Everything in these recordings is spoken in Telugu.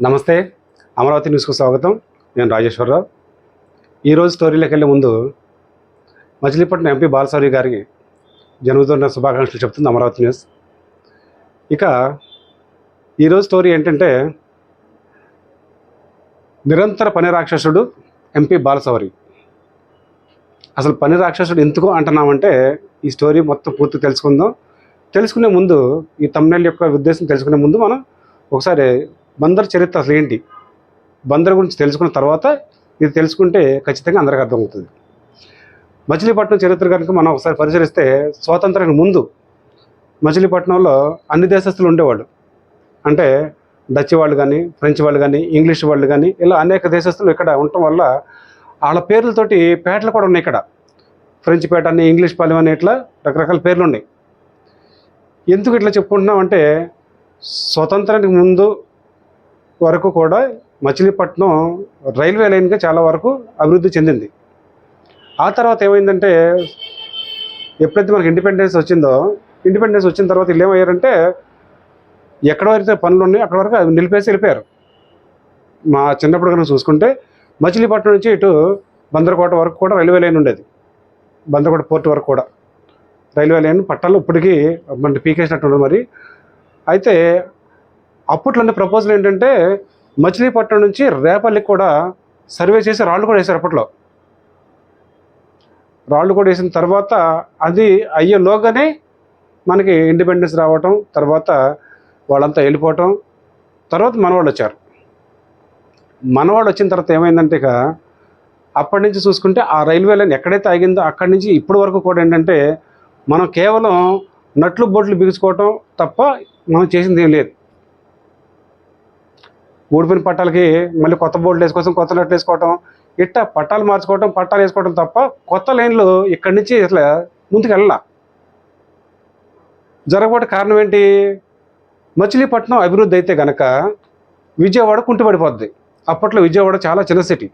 నమస్తే అమరావతి న్యూస్కు స్వాగతం. నేను రాజేశ్వరరావు. ఈరోజు స్టోరీలోకి వెళ్ళే ముందు మచిలీపట్నం ఎంపీ బాలసౌరి గారికి జన్మదిన శుభాకాంక్షలు చెప్తుంది అమరావతి న్యూస్. ఇక ఈరోజు స్టోరీ ఏంటంటే నిరంతర పని రాక్షసుడు ఎంపీ బాలసౌరి అసలు పని రాక్షసుడు ఎందుకు అంటున్నామంటే ఈ స్టోరీ మొత్తం పూర్తి తెలుసుకుందాం. తెలుసుకునే ముందు ఈ తమిళ యొక్క ఉద్దేశం తెలుసుకునే ముందు మనం ఒకసారి బందర్ చరిత్ర అసలు ఏంటి? బందర్ గురించి తెలుసుకున్న తర్వాత ఇది తెలుసుకుంటే ఖచ్చితంగా అందరికీ అర్థమవుతుంది. మచిలీపట్నం చరిత్ర కనుక మనం ఒకసారి పరిశీలిస్తే స్వాతంత్రానికి ముందు మచిలీపట్నంలో అన్ని దేశస్తులు ఉండేవాళ్ళు. అంటే డచ్ వాళ్ళు కానీ ఫ్రెంచ్ వాళ్ళు కానీ ఇంగ్లీష్ వాళ్ళు కానీ ఇలా అనేక దేశస్తులు ఇక్కడ ఉండటం వల్ల వాళ్ళ పేర్లతోటి పేటలు కూడా ఉన్నాయి ఇక్కడ. ఫ్రెంచ్ పేట అని ఇంగ్లీష్ పాలెం అని ఇట్లా రకరకాల పేర్లు ఉన్నాయి. ఎందుకు ఇట్లా చెప్పుకుంటున్నాం అంటే స్వతంత్రానికి ముందు వరకు కూడా మచిలీపట్నం రైల్వే లైన్గా చాలా వరకు అభివృద్ధి చెందింది. ఆ తర్వాత ఏమైందంటే ఎప్పుడైతే మనకి ఇండిపెండెన్స్ వచ్చిందో ఇండిపెండెన్స్ వచ్చిన తర్వాత వీళ్ళు ఏమయ్యారంటే ఎక్కడ వరకు పనులు ఉన్నాయి అక్కడ వరకు అవి నిలిపేసి వెళ్ళిపోయారు. మా చిన్నప్పుడు కనుక చూసుకుంటే మచిలీపట్నం నుంచి ఇటు బందరకోట వరకు కూడా రైల్వే లైన్ ఉండేది. బందరకోట పోర్ట్ వరకు కూడా. రైల్వే లైన్ పట్టాలు ఇప్పటికీ మన పీకేసినట్టు మరి. అయితే అప్పట్లోనే ప్రపోజల్ ఏంటంటే మచిలీపట్నం నుంచి రేపల్లికి కూడా సర్వే చేసి రాళ్ళు కూడా వేశారు అప్పట్లో. రాళ్ళు కూడా వేసిన తర్వాత అది అయ్యేలోగానే మనకి ఇండిపెండెన్స్ రావటం తర్వాత వాళ్ళంతా వెళ్ళిపోవటం తర్వాత మనవాళ్ళు వచ్చారు. మనవాళ్ళు వచ్చిన తర్వాత ఏమైందంటే ఇక అప్పటి నుంచి చూసుకుంటే ఆ రైల్వే లైన్ ఎక్కడైతే ఆగిందో అక్కడి నుంచి ఇప్పటి వరకు కూడా ఏంటంటే మనం కేవలం నట్లు బోట్లు బిగుచుకోవటం తప్ప మనం చేసింది ఏం లేదు. ఊడిపోయిన పట్టాలకి మళ్ళీ కొత్త బోర్డులు వేసుకోవడం కొత్త నట్లు వేసుకోవటం ఇట్ట పట్టాలు మార్చుకోవటం పట్టాలు వేసుకోవటం తప్ప కొత్త లైన్లు ఇక్కడి నుంచి అసలు ముందుకు వెళ్ళాల జరగబోటే కారణం ఏంటి? మచిలీపట్నం అభివృద్ధి అయితే గనక విజయవాడ కుంటుపడిపోద్ది అప్పట్లో విజయవాడ చాలా చిన్న సిటీ.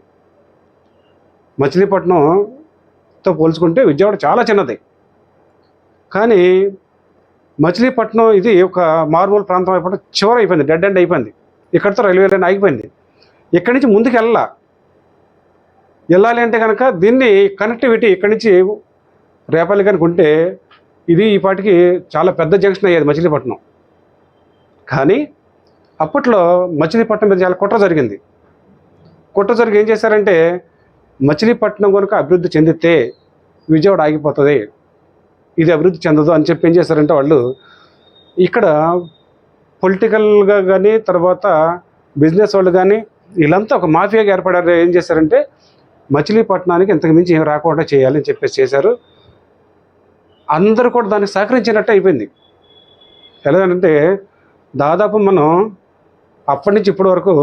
మచిలీపట్నంతో పోల్చుకుంటే విజయవాడ చాలా చిన్నది. కానీ మచిలీపట్నం ఇది ఒక మారుమూల ప్రాంతం అయిపోవడం చివరి అయిపోయింది డెడ్ ఎండ్ అయిపోయింది. ఇక్కడితో రైల్వే లైన్ ఆగిపోయింది. ఇక్కడి నుంచి ముందుకు వెళ్ళాల? వెళ్ళాలి అంటే కనుక దీన్ని కనెక్టివిటీ ఇక్కడి నుంచి రేపల్లి కనుక ఉంటే ఇది ఈ పాటికి చాలా పెద్ద జంక్షన్ అయ్యేది మచిలీపట్నం. కానీ అప్పట్లో మచిలీపట్నం మీద చాలా కుట్ర జరిగింది. కుట్ర జరిగి ఏం చేశారంటే మచిలీపట్నం కనుక అభివృద్ధి చెందితే విజయవాడ ఆగిపోతుంది. ఇది అభివృద్ధి చెందదు అని చెప్పి ఏం చేశారంటే వాళ్ళు ఇక్కడ పొలిటికల్గా కానీ తర్వాత బిజినెస్ వాళ్ళు కానీ వీళ్ళంతా ఒక మాఫియాగా ఏర్పడారు. ఏం చేశారంటే మచిలీపట్నానికి ఇంతకు మించి ఏం రాకుండా చేయాలని చెప్పేసి చేశారు. అందరూ కూడా దానికి సహకరించినట్టు అయిపోయింది. ఎలాగంటే దాదాపు మనం అప్పటి నుంచి ఇప్పటి వరకు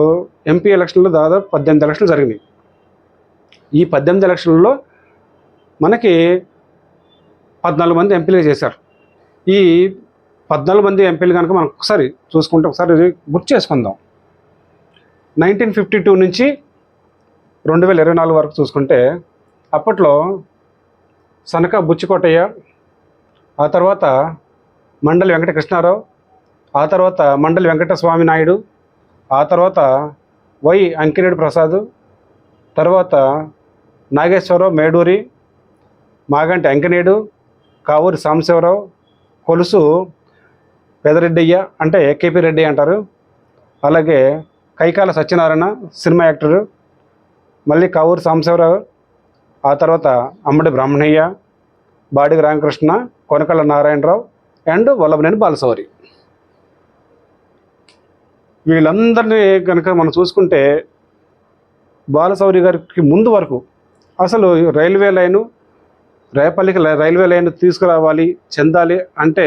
ఎంపీ ఎలక్షన్లో దాదాపు పద్దెనిమిది ఎలక్షన్లు జరిగినాయి. ఈ పద్దెనిమిది ఎలక్షన్లలో మనకి పద్నాలుగు మంది ఎంపీలు చేశారు. ఈ పద్నాలుగు మంది ఎంపీలు కనుక మనం ఒకసారి చూసుకుంటే ఒకసారి గుర్తు చేసుకుందాం. నైన్టీన్ ఫిఫ్టీ టూ నుంచి రెండు వేల ఇరవై నాలుగు వరకు చూసుకుంటే అప్పట్లో సనక బుచ్చికోటయ్య ఆ తర్వాత మండలి వెంకటకృష్ణారావు ఆ తర్వాత మండలి వెంకటస్వామి నాయుడు ఆ తర్వాత వై అంకిరెడ్డి ప్రసాద్ తర్వాత నాగేశ్వరరావు మేడూరి మాగంటి అంకనేడు కావూరి సాంబశివరావు కొలుసు పెదరెడ్డయ్య అంటే కేపీ రెడ్డి అంటారు. అలాగే కైకాల సత్యనారాయణ సినిమా యాక్టరు. మళ్ళీ కావూరు సాంబశివరావు. ఆ తర్వాత అమ్మడి బ్రాహ్మణయ్య బాడిగ రామకృష్ణ కొనకళ్ళ నారాయణరావు అండ్ వల్లభనేని బాలసౌరి వీళ్ళందరినీ కనుక మనం చూసుకుంటే బాలసౌరి గారికి ముందు వరకు అసలు రైల్వే లైను రేపల్లికి రైల్వే లైన్ తీసుకురావాలి చెందాలి అంటే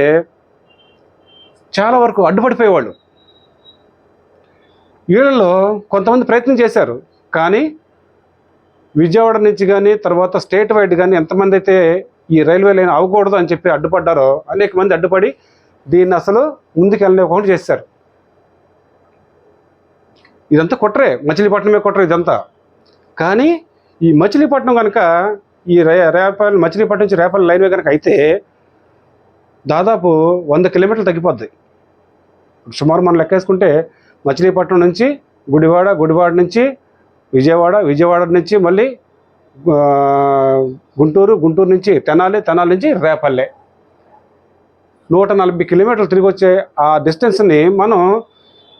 చాలా వరకు అడ్డుపడిపోయేవాళ్ళు. వీళ్ళలో కొంతమంది ప్రయత్నం చేశారు కానీ విజయవాడ నుంచి కానీ తర్వాత స్టేట్ వైడ్ కానీ ఎంతమంది అయితే ఈ రైల్వే లైన్ అవ్వకూడదు అని చెప్పి అడ్డుపడ్డారో అనేక మంది అడ్డుపడి దీన్ని అసలు ముందుకెళ్ళలేకుండా చేశారు. ఇదంతా కుట్రే మచిలీపట్నమే కుట్ర ఇదంతా. కానీ ఈ మచిలీపట్నం కనుక ఈ రే రేపల్ మచిలీపట్నం నుంచి రేపల్లి లైన్వే కనుక అయితే దాదాపు వంద కిలోమీటర్లు తగ్గిపోద్ది. సుమారు మనం లెక్కేసుకుంటే మచిలీపట్నం నుంచి గుడివాడ గుడివాడ నుంచి విజయవాడ విజయవాడ నుంచి మళ్ళీ గుంటూరు గుంటూరు నుంచి తెనాలి తెనాలి నుంచి రేపల్లె. నూట నలభై కిలోమీటర్లు తిరిగి వచ్చే ఆ డిస్టెన్స్ని మనం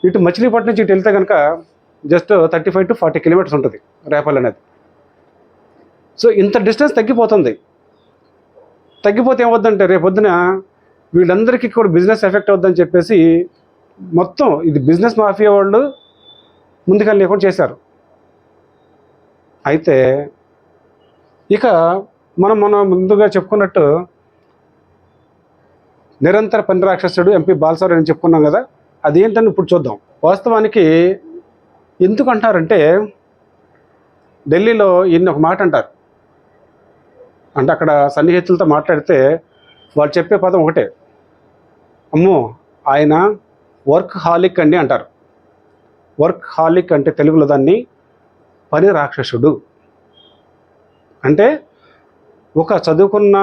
ఇటు మచిలీపట్నం నుంచి ఇటు వెళ్తే కనుక just thirty five to forty kilometres ఉంటుంది రేపల్లె అనేది. సో ఇంత డిస్టెన్స్ తగ్గిపోతుంది. తగ్గిపోతే ఏమవుద్దంటే రేపొద్దున వీళ్ళందరికీ కూడా బిజినెస్ ఎఫెక్ట్ అవుద్దని చెప్పేసి మొత్తం ఇది బిజినెస్ మాఫియా వాళ్ళు ముందుగా లేకుండా చేశారు. అయితే ఇక మనం మనం ముందుగా చెప్పుకున్నట్టు నిరంతర పని రాక్షసుడు ఎంపీ బాలసారు అని చెప్పుకున్నాం కదా అదేంటని ఇప్పుడు చూద్దాం. వాస్తవానికి ఎందుకు అంటారంటే ఢిల్లీలో ఈయన ఒక మాట అంటారు. అంటే అక్కడ సన్నిహితులతో మాట్లాడితే వాళ్ళు చెప్పే పదం ఒకటే. అమ్మో ఆయన వర్క్ హాలిక్ అండి అంటారు. వర్క్ హాలిక్ అంటే తెలుగులో దాన్ని పని రాక్షసుడు అంటే ఒక చదువుకున్న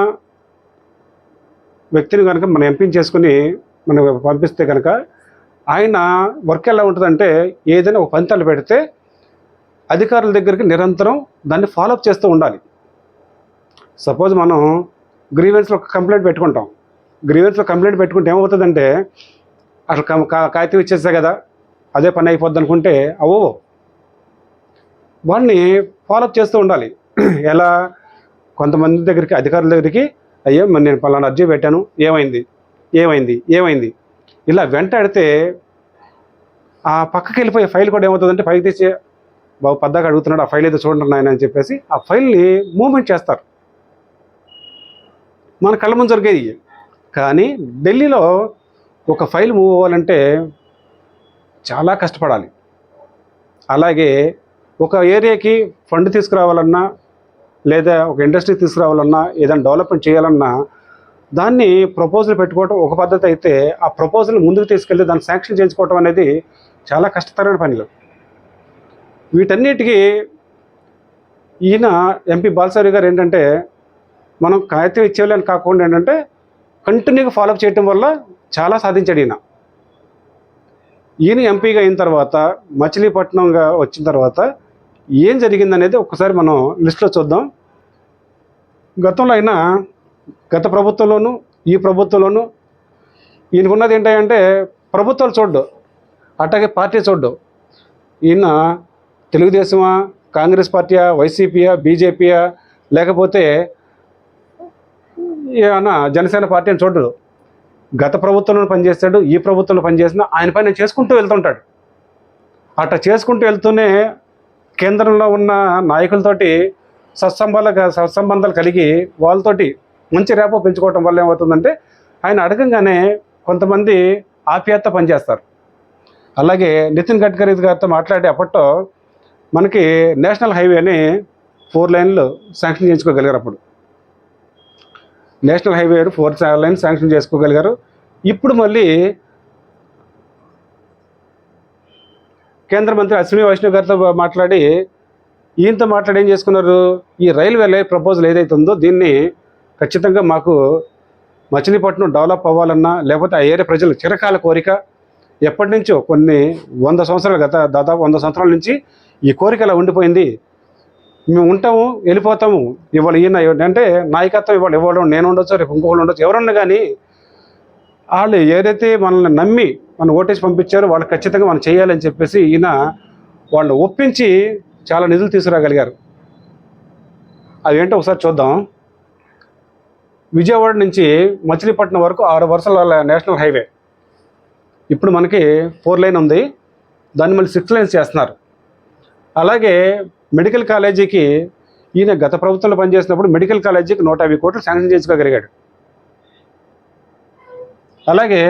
వ్యక్తిని కనుక మనం ఎంపిక చేసుకుని మనం పంపిస్తే కనుక ఆయన వర్క్ ఎలా ఉంటుందంటే ఏదైనా ఒక పంతాలు పెడితే అధికారుల దగ్గరికి నిరంతరం దాన్ని ఫాలోఅప్ చేస్తూ ఉండాలి. సపోజ్ మనం గ్రీవెన్స్లో ఒక కంప్లైంట్ పెట్టుకుంటాం. గ్రీవెన్స్లో కంప్లైంట్ పెట్టుకుంటే ఏమవుతుందంటే అసలు కా- కాగితం ఇచ్చేస్తా కదా అదే పని అయిపోద్ది అనుకుంటే అవో వాడిని ఫాలోఅప్ చేస్తూ ఉండాలి. ఎలా? కొంతమంది దగ్గరికి అధికారుల దగ్గరికి అయ్యో మరి నేను పలానా అర్జీ పెట్టాను ఏమైంది? ఏమైంది? ఏమైంది? ఇలా వెంటాడితే ఆ పక్కకి వెళ్ళిపోయే ఫైల్ కూడా ఏమవుతుందంటే పైకి తీసి బాబు పద్దాక అడుగుతున్నాడు ఆ ఫైల్ ఏదో చూడండి ఆయన అని చెప్పేసి ఆ ఫైల్ని మూవ్మెంట్ చేస్తారు. మన కళ్ళ ముందు జరిగేది కానీ ఢిల్లీలో ఒక ఫైల్ మూవ్ అవ్వాలంటే చాలా కష్టపడాలి. అలాగే ఒక ఏరియాకి ఫండ్ తీసుకురావాలన్నా లేదా ఒక ఇండస్ట్రీ తీసుకురావాలన్నా ఏదైనా డెవలప్మెంట్ చేయాలన్నా దాన్ని ప్రపోజల్ పెట్టుకోవడం ఒక పద్ధతి అయితే ఆ ప్రపోజల్ ముందుకు తీసుకెళ్ళి దాన్ని శాంక్షన్ చేయించుకోవడం అనేది చాలా కష్టతరమైన పనులు. వీటన్నిటికీ ఈయన ఎంపీ బాలసారి గారు ఏంటంటే మనం కాగితం ఇచ్చేవాళ్ళని కాకుండా ఏంటంటే కంటిన్యూగా ఫాలోఅప్ చేయటం వల్ల చాలా సాధించాడు ఈయన. ఈయన ఎంపీగా అయిన తర్వాత మచిలీపట్నంగా వచ్చిన తర్వాత ఏం జరిగిందనేది ఒకసారి మనం లిస్ట్లో చూద్దాం. గతంలో అయినా గత ప్రభుత్వంలోనూ ఈ ప్రభుత్వంలోనూ ఈయనకున్నది ఏంటంటే ప్రభుత్వాలు చూడ్డు అట్లాగే పార్టీ చూడ్డు. ఈయన తెలుగుదేశమా కాంగ్రెస్ పార్టీయా వైసీపీయా బీజేపీయా లేకపోతే ఏమన్నా జనసేన పార్టీ అని చూడడు. గత ప్రభుత్వంలో పనిచేస్తాడు ఈ ప్రభుత్వంలో పనిచేసిన ఆయన పైన చేసుకుంటూ వెళ్తుంటాడు అట్లా చేసుకుంటూ వెళ్తూనే కేంద్రంలో ఉన్న నాయకులతోటి సత్సంబాల సత్సంబంధాలు కలిగి వాళ్ళతోటి మంచి రేపో పెంచుకోవటం వల్ల ఏమవుతుందంటే ఆయన అడగంగానే కొంతమంది ఆప్యాయత పనిచేస్తారు. అలాగే నితిన్ గడ్కరీ గారితో మాట్లాడే అప్పట్లో మనకి నేషనల్ హైవేని ఫోర్ లైన్లు శాంక్షన్ చేయించుకోగలిగారు అప్పుడు. National highway four lane sanction చేసుకోగలిగారు. ఇప్పుడు మళ్ళీ కేంద్ర మంత్రి అశ్విని వైష్ణవ్ గారితో మాట్లాడి ఈయనతో మాట్లాడి ఏం చేసుకున్నారు? ఈ రైల్వే ప్రపోజల్ ఏదైతే ఉందో దీన్ని ఖచ్చితంగా మాకు మచిలీపట్నం డెవలప్ అవ్వాలన్నా లేకపోతే ఆ ఏరియా ప్రజలు చిరకాల కోరిక. ఎప్పటి నుంచో కొన్ని వంద సంవత్సరాలు గత దాదాపు వంద సంవత్సరాల నుంచి ఈ కోరిక ఉండిపోయింది. మేము ఉంటాము వెళ్ళిపోతాము. ఇవాళ ఈయన అంటే నాయకత్వం ఇవాళ ఇవ్వడం నేను ఉండొచ్చు రేపు ఇంకొకళ్ళు ఉండొచ్చు ఎవరన్నా కానీ వాళ్ళు ఏదైతే మనల్ని నమ్మి మన ఓటేసి పంపించారో వాళ్ళు ఖచ్చితంగా మనం చేయాలని చెప్పేసి ఈయన వాళ్ళు ఒప్పించి చాలా నిధులు తీసుకురాగలిగారు. అవేంటో ఒకసారి చూద్దాం. విజయవాడ నుంచి మచిలీపట్నం వరకు ఆరు వరుసల నేషనల్ హైవే. ఇప్పుడు మనకి ఫోర్ లైన్ ఉంది. దాన్ని మళ్ళీ సిక్స్ లైన్స్ చేస్తున్నారు. అలాగే మెడికల్ కాలేజీకి ఈయన గత ప్రభుత్వంలో పనిచేసినప్పుడు మెడికల్ కాలేజీకి నూట యాభై కోట్లు శాంక్షన్ చేసుకోగలిగాడు అలాగే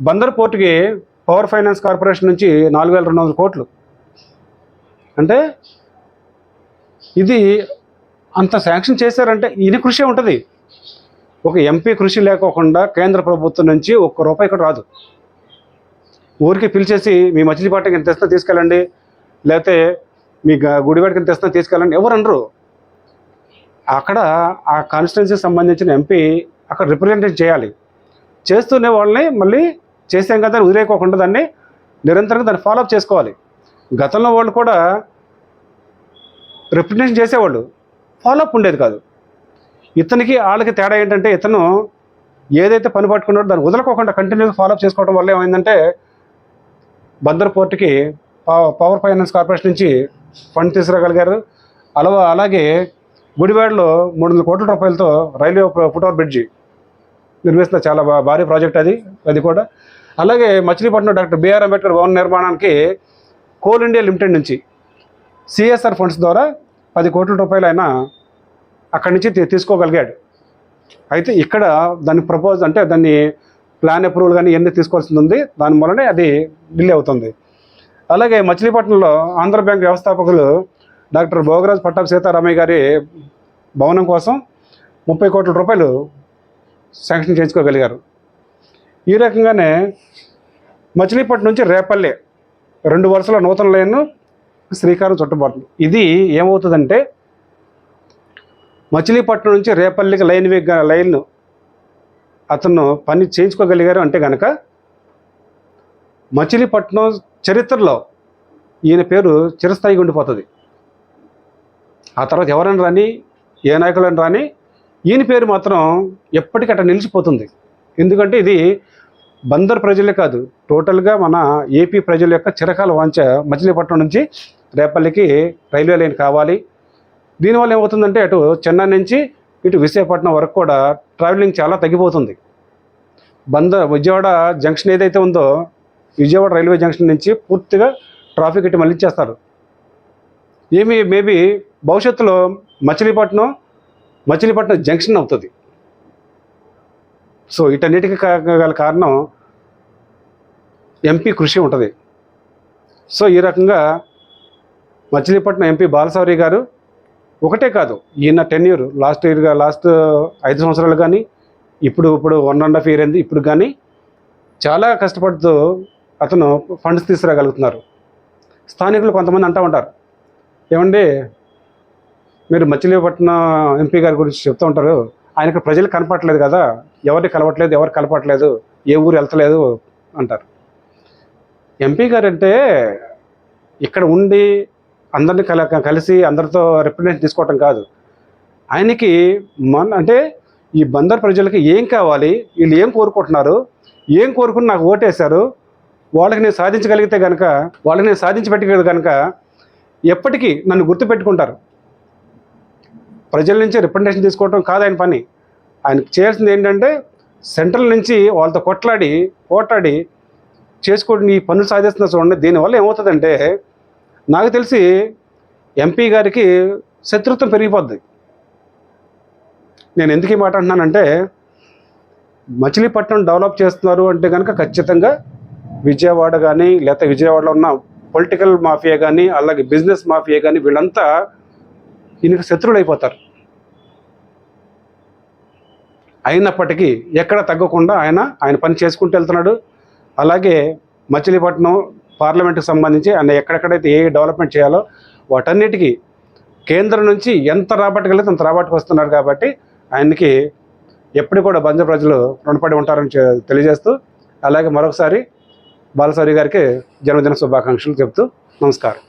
బందర్ పోర్టుకి పవర్ ఫైనాన్స్ కార్పొరేషన్ నుంచి నాలుగు వేల రెండు వందల కోట్లు. అంటే ఇది అంత శాంక్షన్ చేశారంటే ఈయన కృషి ఉంటుంది. ఒక ఎంపీ కృషి లేకోకుండా కేంద్ర ప్రభుత్వం నుంచి ఒక్క రూపాయి కూడా రాదు. ఊరికి పిలిచేసి మీ మచిలీపట్నం ఎంత తెస్తున్నా తీసుకెళ్ళండి. లేకపోతే మీ గ- గుడివాడికి ఎంత తెస్తున్నా తీసుకెళ్ళండి. ఎవరు అనరు. అక్కడ ఆ కాన్స్టిట్యున్సీకి సంబంధించిన ఎంపీ అక్కడ రిప్రజెంటేట్ చేయాలి. చేస్తూనే వాళ్ళని మళ్ళీ చేసాం కదా అని వదిలేకోకుండా దాన్ని నిరంతరంగా దాన్ని ఫాలోఅప్ చేసుకోవాలి. గతంలో వాళ్ళు కూడా రిప్రజెంటేషన్ చేసేవాళ్ళు. ఫాలోఅప్ ఉండేది కాదు. ఇతనికి వాళ్ళకి తేడా ఏంటంటే ఇతను ఏదైతే పని పట్టుకున్నాడో దాన్ని వదలకోకుండా కంటిన్యూగా ఫాలోఅప్ చేసుకోవడం వల్ల ఏమైందంటే బందర్ పోర్టుకి పవర్ ఫైనాన్స్ కార్పొరేషన్ నుంచి ఫండ్ తీసుకురాగలిగారు. అలా అలాగే గుడివాడలో మూడు వందల కోట్ల రూపాయలతో రైల్వే ఫుట్ఓవర్ బ్రిడ్జి నిర్మిస్తున్న చాలా భారీ ప్రాజెక్ట్ అది అది కూడా. అలాగే మచిలీపట్నం డాక్టర్ బిఆర్ అంబేద్కర్ భవన నిర్మాణానికి కోల్ ఇండియా లిమిటెడ్ నుంచి సిఎస్ఆర్ ఫండ్స్ ద్వారా పది కోట్ల రూపాయలు ఆయన అక్కడి నుంచి తీ- తీసుకోగలిగాడు. అయితే ఇక్కడ దాని ప్రపోజ్ అంటే దాన్ని ప్లాన్ అప్రూవల్ కానీ ఇవన్నీ తీసుకోవాల్సింది ఉంది. దాని వలనే అది డిలే అవుతుంది. అలాగే మచిలీపట్నంలో ఆంధ్ర బ్యాంక్ వ్యవస్థాపకులు డాక్టర్ భోగరాజ్ పట్టాభి సీతారామయ్య గారి భవనం కోసం ముప్పై కోట్ల రూపాయలు శాంక్షన్ చేయించుకోగలిగారు. ఈ రకంగానే మచిలీపట్నం నుంచి రేపల్లె రెండు వరుసల నూతన లైన్ శ్రీకారం చుట్టబడుతుంది. ఇది ఏమవుతుందంటే మచిలీపట్నం నుంచి రేపల్లికి లైన్ వేగ్ లైన్ అతను పని చేయించుకోగలిగారు అంటే కనుక మచిలీపట్నం చరిత్రలో ఈయన పేరు చిరస్థాయిగా ఉండిపోతుంది. ఆ తర్వాత ఎవరైనా రాని ఏ నాయకులను రాని ఈయన పేరు మాత్రం ఎప్పటికీ అట్లా నిలిచిపోతుంది. ఎందుకంటే ఇది బందర్ ప్రజలే కాదు టోటల్గా మన ఏపీ ప్రజల యొక్క చిరకాల వాంచ మచిలీపట్నం నుంచి రేపల్లికి రైల్వే లైన్ కావాలి. దీనివల్ల ఏమవుతుందంటే అటు చెన్నై నుంచి ఇటు విశాఖపట్నం వరకు కూడా ట్రావెలింగ్ చాలా తగ్గిపోతుంది. బందర్ విజయవాడ జంక్షన్ ఏదైతే ఉందో విజయవాడ రైల్వే జంక్షన్ నుంచి పూర్తిగా ట్రాఫిక్ ఇటు మళ్ళించేస్తారు ఏమి మేబీ భవిష్యత్తులో మచిలీపట్నం మచిలీపట్నం జంక్షన్ అవుతుంది. సో వీటన్నిటికీ గల కారణం ఎంపీ కృషి ఉంటుంది. సో ఈ రకంగా మచిలీపట్నం ఎంపీ బాలసౌరి గారు ఒకటే కాదు ఈయన టెన్ ఇయర్ లాస్ట్ ఇయర్గా లాస్ట్ ఐదు సంవత్సరాలు కానీ ఇప్పుడు ఇప్పుడు వన్ అండ్ హాఫ్ ఇయర్ అయింది ఇప్పుడు కానీ చాలా కష్టపడుతూ అతను ఫండ్స్ తీసుకురాగలుగుతున్నారు. స్థానికులు కొంతమంది అంటూ ఉంటారు. ఏమండి మీరు మచిలీపట్నం ఎంపీ గారి గురించి చెప్తూ ఉంటారు. ఆయనకు ప్రజలు కనపట్లేదు కదా ఎవరిని కలవట్లేదు ఎవరు కలపట్లేదు ఏ ఊరు వెళ్తలేదు అంటారు. ఎంపీ గారు అంటే ఇక్కడ ఉండి అందరిని కల కలిసి అందరితో రిప్రజెంట్ తీసుకోవటం కాదు. ఆయనకి మన అంటే ఈ బందర్ ప్రజలకి ఏం కావాలి వీళ్ళు ఏం కోరుకుంటున్నారు ఏం కోరుకుని నాకు ఓటేశారు వాళ్ళకి నేను సాధించగలిగితే కనుక వాళ్ళకి నేను సాధించి పెట్టగలిగితే కనుక ఎప్పటికీ నన్ను గుర్తుపెట్టుకుంటారు. ప్రజల నుంచి రిప్రజెంటేషన్ తీసుకోవటం కాదు ఆయన పని. ఆయన చేయాల్సింది ఏంటంటే సెంట్రల్ నుంచి వాళ్ళతో కొట్లాడి పోట్లాడి చేసుకోండి ఈ పనులు సాధిస్తున్న చూడండి దీనివల్ల ఏమవుతుందంటే నాకు తెలిసి ఎంపీ గారికి శత్రుత్వం పెరిగిపోద్ది. నేను ఎందుకు ఈ మాట అంటున్నానంటే మచిలీపట్నం డెవలప్ చేస్తున్నారు అంటే కనుక ఖచ్చితంగా విజయవాడ కానీ లేకపోతే విజయవాడలో ఉన్న పొలిటికల్ మాఫియా కానీ అలాగే బిజినెస్ మాఫియా కానీ వీళ్ళంతా ఈయనకి శత్రువులు అయిపోతారు అయినప్పటికీ ఎక్కడ తగ్గకుండా ఆయన ఆయన పని చేసుకుంటూ వెళ్తున్నాడు. అలాగే మచిలీపట్నం పార్లమెంట్కి సంబంధించి ఆయన ఎక్కడెక్కడైతే ఏ డెవలప్మెంట్ చేయాలో వాటన్నిటికీ కేంద్రం నుంచి ఎంత రాబట్టగలిగితే అంత రాబట్టుకు వస్తున్నారు కాబట్టి ఆయనకి ఎప్పుడు కూడా బంజ ప్రజలు రుణపడి ఉంటారని తెలియజేస్తూ అలాగే మరొకసారి బాలసారి గారికి జన్మదిన శుభాకాంక్షలు చెప్తూ నమస్కారం.